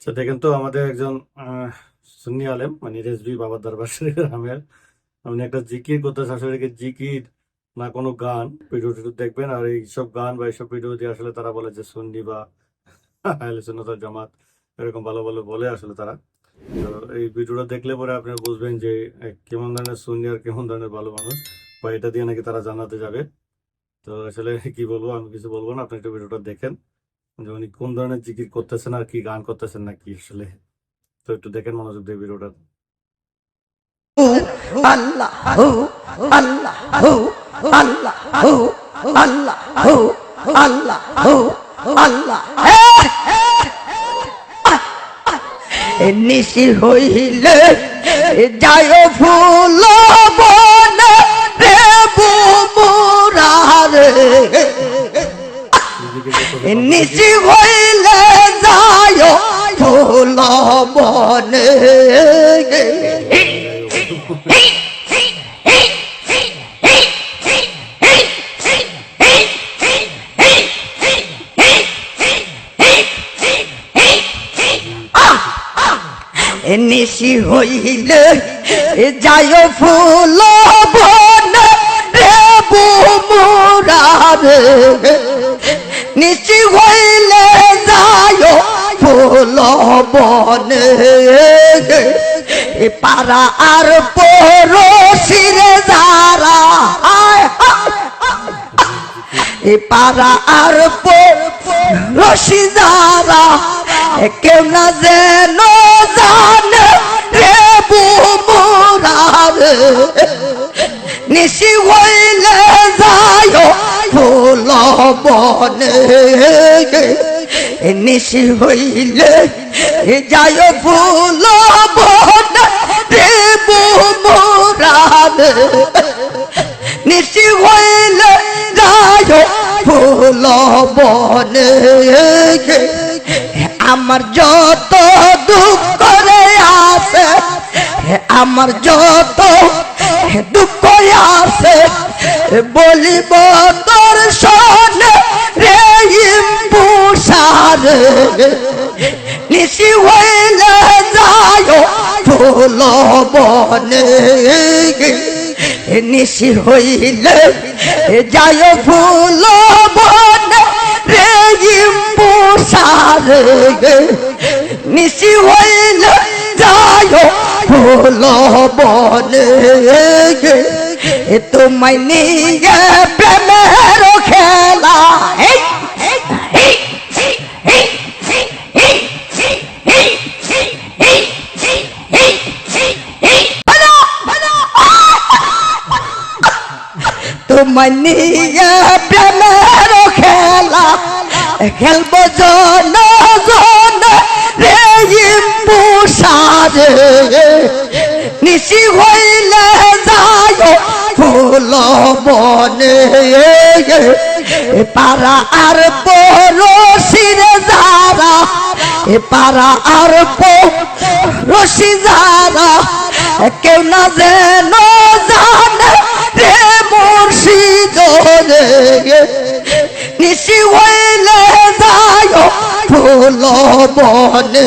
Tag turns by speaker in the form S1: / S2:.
S1: আচ্ছা দেখেন তো আমাদের একজন সুন্নি আলেম মানে রেজবি বাবার দরবার শরীফের আমের। আপনি একটা জিকির করতে আসলে কি জিকির না কোনো গান? ভিডিও টিডিও দেখবেন আর এইসব গান বা এইসব ভিডিও দিয়ে আসলে তারা বলে যে সুন্নি বা আহলে সুন্নাত জামাত, এরকম ভালো ভালো বলে আসলে তারা। তো এই ভিডিওটা দেখলে পরে আপনি বুঝবেন যে কেমন ধরনের সুন্নি আর কেমন ধরনের ভালো মানুষ, বা এটা দিয়ে নাকি তারা জানাতে যাবে। তো আসলে কি বলব, আমি কিছু বলব না, আপনি একটু ভিডিওটা দেখেন। যে উনি কোন ধরনের জিকির করতেছেন আর কি গান করতেছেন না কি আসলে তো একটু দেখেন মনোযোগ দিয়ে ভিডিওটা
S2: নিশি হইলে যায় ফুল নিশি হইলে যায় ফুল বনে। নিশি হইলে যায় ফুল বন। রে বুমুরারে নিশি হইলে যায় ফুল বনে পাড়া আর পড়োশিরে যারা। এ পাড়া আর রশি যারা, কেউ না যেন জানে রে বুমুরার নিশি হইলে বনে নিশি হইলে যায় ফুল রে বুমুরার নিশি হইলে যায় ফুল বনে আমার যত দুঃখ করে আছে আমার যত দুঃখ আছে, বলিব তোর সনে 你是为了 huay 卜呢你是为了啥哟？胡萝卜呢？雷 ege ni si huay la 呢？都买你 o tulobon. তোমায় নিয়ে প্রেমের খেলা। খেলব জন জন রে ইম্পুসারে নিশি হইলে যায় ফুল বনে। পাড়া আর পড়োশিরে যারা, এ পাড়া আর রশি যারা, কেউ না যেন নিশি হইলে যায় ফুল বনে